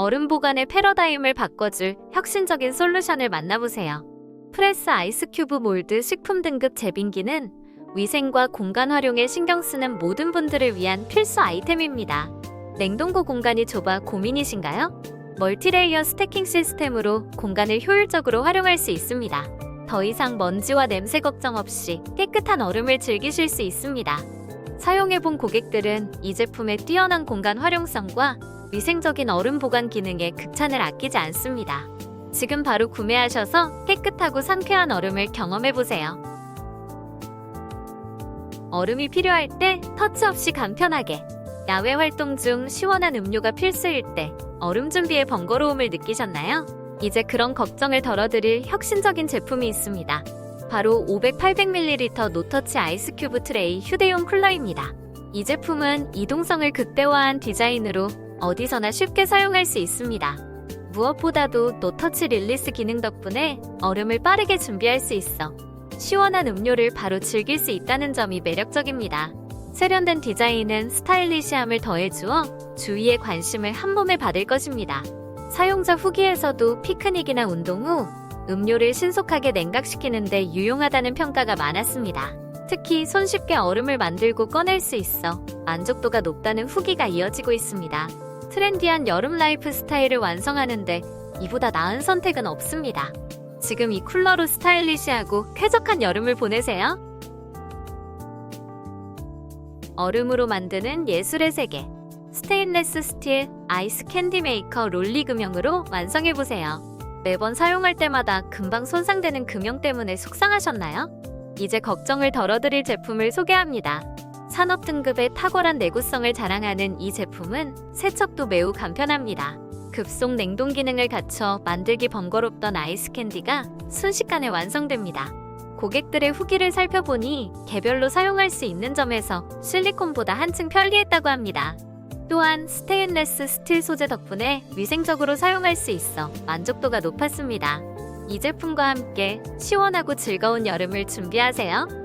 얼음 보관의 패러다임을 바꿔줄 혁신적인 솔루션을 만나보세요. 프레스 아이스 큐브 몰드 식품 등급 제빙기는 위생과 공간 활용에 신경 쓰는 모든 분들을 위한 필수 아이템입니다. 냉동고 공간이 좁아 고민이신가요? 멀티레이어 스태킹 시스템으로 공간을 효율적으로 활용할 수 있습니다. 더 이상 먼지와 냄새 걱정 없이 깨끗한 얼음을 즐기실 수 있습니다. 사용해본 고객들은 이 제품의 뛰어난 공간 활용성과 위생적인 얼음 보관 기능에 극찬을 아끼지 않습니다. 지금 바로 구매하셔서 깨끗하고 상쾌한 얼음을 경험해보세요. 얼음이 필요할 때 터치 없이 간편하게 야외 활동 중 시원한 음료가 필수일 때 얼음 준비의 번거로움을 느끼셨나요? 이제 그런 걱정을 덜어드릴 혁신적인 제품이 있습니다. 바로 500, 800ml 노터치 아이스 큐브 트레이 휴대용 쿨러입니다. 이 제품은 이동성을 극대화한 디자인으로 어디서나 쉽게 사용할 수 있습니다. 무엇보다도 노터치 릴리스 기능 덕분에 얼음을 빠르게 준비할 수 있어 시원한 음료를 바로 즐길 수 있다는 점이 매력적입니다. 세련된 디자인은 스타일리시함을 더해주어 주위의 관심을 한 몸에 받을 것입니다. 사용자 후기에서도 피크닉이나 운동 후 음료를 신속하게 냉각시키는데 유용하다는 평가가 많았습니다. 특히 손쉽게 얼음을 만들고 꺼낼 수 있어 만족도가 높다는 후기가 이어지고 있습니다. 트렌디한 여름 라이프 스타일을 완성하는데 이보다 나은 선택은 없습니다. 지금 이 쿨러로 스타일리시하고 쾌적한 여름을 보내세요. 얼음으로 만드는 예술의 세계. 스테인레스 스틸 아이스 캔디 메이커 롤리 금형으로 완성해 보세요. 매번 사용할 때마다 금방 손상되는 금형 때문에 속상하셨나요? 이제 걱정을 덜어드릴 제품을 소개합니다. 산업 등급의 탁월한 내구성을 자랑하는 이 제품은 세척도 매우 간편합니다. 급속 냉동 기능을 갖춰 만들기 번거롭던 아이스 캔디가 순식간에 완성됩니다. 고객들의 후기를 살펴보니 개별로 사용할 수 있는 점에서 실리콘보다 한층 편리했다고 합니다. 또한 스테인레스 스틸 소재 덕분에 위생적으로 사용할 수 있어 만족도가 높았습니다. 이 제품과 함께 시원하고 즐거운 여름을 준비하세요.